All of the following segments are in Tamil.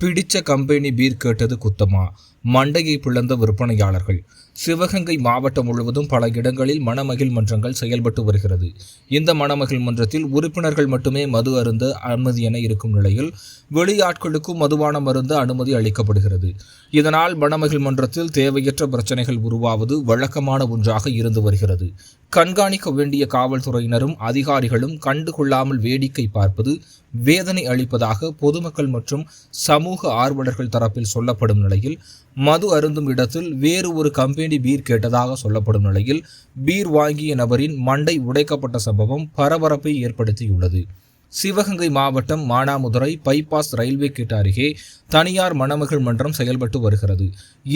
பிடிச்ச கம்பெனி பீர் கேட்டது குத்தமா? மண்டையை பிளந்த விற்பனையாளர்கள். சிவகங்கை மாவட்டம் முழுவதும் பல இடங்களில் மணமகிழ் மன்றங்கள் செயல்பட்டு வருகிறது. இந்த மணமகிழ் மன்றத்தில் உறுப்பினர்கள் மட்டுமே மது அருந்த அனுமதி என இருக்கும் நிலையில் வெளியாட்களுக்கும் மதுவான மருந்து அனுமதி அளிக்கப்படுகிறது. இதனால் மணமகிழ் மன்றத்தில் தேவையற்ற பிரச்சனைகள் உருவாவது வழக்கமான ஒன்றாக இருந்து வருகிறது. கண்காணிக்க வேண்டிய காவல்துறையினரும் அதிகாரிகளும் கண்டுகொள்ளாமல் வேடிக்கை பார்ப்பது வேதனை அளிப்பதாக பொதுமக்கள் மற்றும் சமூக ஆர்வலர்கள் தரப்பில் சொல்லப்படும் நிலையில் மது அருந்தும் இடத்தில் வேறு ஒரு கம்பெனி பீர் கேட்டதாக சொல்லப்படும் நிலையில் பீர் வாங்கிய நபரின் மண்டை உடைக்கப்பட்ட சம்பவம் பரபரப்பை ஏற்படுத்தியுள்ளது. சிவகங்கை மாவட்டம் மானாமதுரை பைபாஸ் ரயில்வே கேட் அருகே தனியார் மணமகள் மன்றம் செயல்பட்டு வருகிறது.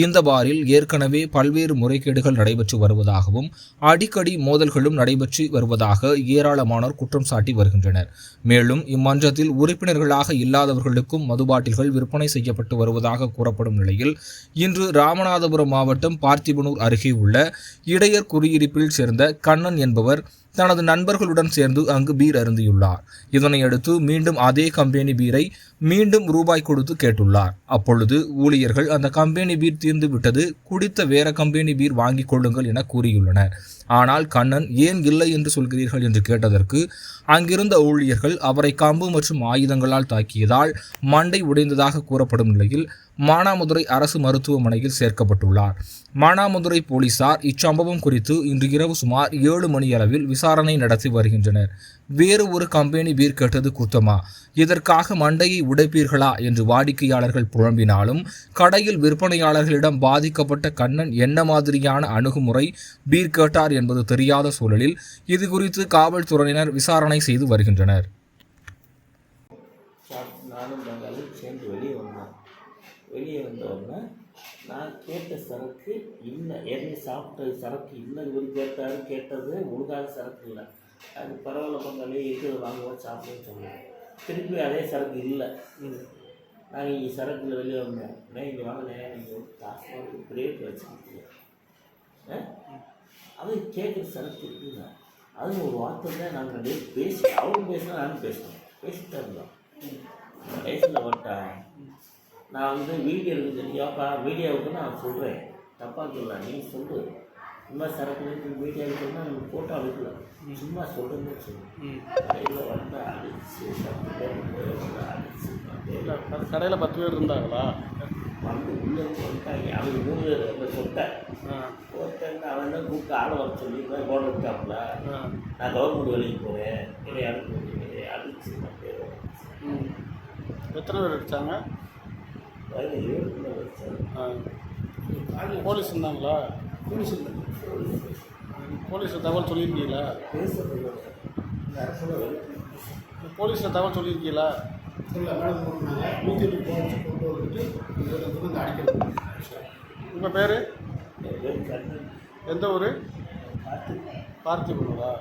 இந்த பாரில் ஏற்கனவே பல்வேறு முறைகேடுகள் நடைபெற்று வருவதாகவும் அடிக்கடி மோதல்களும் நடைபெற்று வருவதாக ஏராளமானோர் குற்றம் சாட்டி வருகின்றனர். மேலும் இம்மன்றத்தில் உறுப்பினர்களாக இல்லாதவர்களுக்கும் மதுபாட்டில்கள் விற்பனை செய்யப்பட்டு வருவதாக கூறப்படும் நிலையில் இன்று ராமநாதபுரம் மாவட்டம் பார்த்திபனூர் அருகே உள்ள இடையர் குடியிருப்பில் சேர்ந்த கண்ணன் என்பவர் தனது நண்பர்களுடன் சேர்ந்து அங்கு பீர் அருந்தியுள்ளார். இதனையடுத்து மீண்டும் அதே கம்பெனி பீரை மீண்டும் ரூபாய் கொடுத்து கேட்டுள்ளார். அப்பொழுது ஊழியர்கள் அந்த கம்பெனி பீர் தீர்ந்து விட்டது குடித்த வேற கம்பெனி பீர் வாங்கிக் கொள்ளுங்கள் என கூறியுள்ளனர். ஆனால் கண்ணன் ஏன் இல்லை என்று சொல்கிறீர்கள்? என்று கேட்டதற்கு அங்கிருந்த ஊழியர்கள் அவரை கம்பு மற்றும் ஆயுதங்களால் தாக்கியதால் மண்டை உடைந்ததாக கூறப்படும் நிலையில் மானாமதுரை அரசு மருத்துவமனையில் சேர்க்கப்பட்டுள்ளார். மானாமதுரை போலீசார் இச்சம்பவம் குறித்து இன்று இரவு சுமார் ஏழு மணியளவில் விசாரணை நடத்தி வருகின்றனர். வேறு ஒரு கம்பெனி பீர் கேட்டது குத்தமா? இதற்காக மண்டையை உடைப்பீர்களா? என்று வாடிக்கையாளர்கள் புலம்பினாலும் கடையில் விற்பனையாளர்களிடம் பாதிக்கப்பட்ட கண்ணன் என்ன மாதிரியான அணுகுமுறை பீர் கேட்டார் என்பது தெரியாத சூழலில் இது குறித்து காவல்துறையினர் விசாரணை செய்து வருகின்றனர் சாப் நானும் பெங்காலும் சேர்ந்து வெளியே வந்தோம் வெளியே வந்த நான் கேட்ட சரக்கு இல்லை ஏற்கனவே சாப்பிட்ட சரக்கு இல்லை இவர் கேட்டாரு கேட்டது ஒழுங்காத சரக்கு இல்லை. அது பரவாயில்ல பங்காளி இருக்கிறது வாங்குவோம் சாப்பிடுன்னு சொன்னேன் திருப்பி அதே சரக்கு இல்லை. நாங்கள் இங்கே சரக்கில் வெளியே வந்தோம் நான் இங்கே வாங்கினேன் நீங்கள் ஒரு டாஸ்மாக பிரேக் வச்சுக்கிட்டீங்க ஆ? அது கேட்குற சரக்கு இருக்குங்க அது ஒரு வார்த்தை தான் நாங்கள் ரெண்டு பேரும் பேசி அவரும் பேசினா நானும் பேசுவோம் பேசிட்டு இருந்தோம் பேசல பட்டா நான் வந்து வீடியோ இருக்குது ஏப்பா வீடியோவுக்கு நான் சொல்கிறேன் தப்பாக சொல்லல நீ சொல்லு. சும்மா சரக்கு வீடியோ இருக்குன்னா நம்ம ஃபோட்டோ அனுப்பல. சும்மா சொல்கிறேன்னு சொல்லு. கடையில் வந்து அடிச்சு அடிச்சு கடையில் பத்து பேர் இருந்தாங்களா? வந்து உள்ளே வந்துட்டாங்க அவங்க மூணு பேர் அந்த சொட்டை. ஆ. ஒருத்தங்க அவன் தான் கூப்பிட்டு ஆளை வர சொல்லி போட விட்டாப்புல நான் கவர்மெண்ட் வேலைக்கு போகிறேன் என்னை அனுப்பி அடிச்சு எத்தனை பேர் அடித்தாங்க போலீஸ் இருந்தாங்களா? போலீஸ் போலீஸில் தகவல் சொல்லியிருக்கீங்களா? போலீஸில் தகவல் சொல்லியிருக்கீங்களா? இல்லை மேடம் போனாங்க நூற்றி எட்டு போச்சு கொண்டு வந்துட்டு இதில் வந்து அடிக்கிறது உங்கள் பேர்? எந்த ஊர்? பார்த்து பார்த்திபனூரா?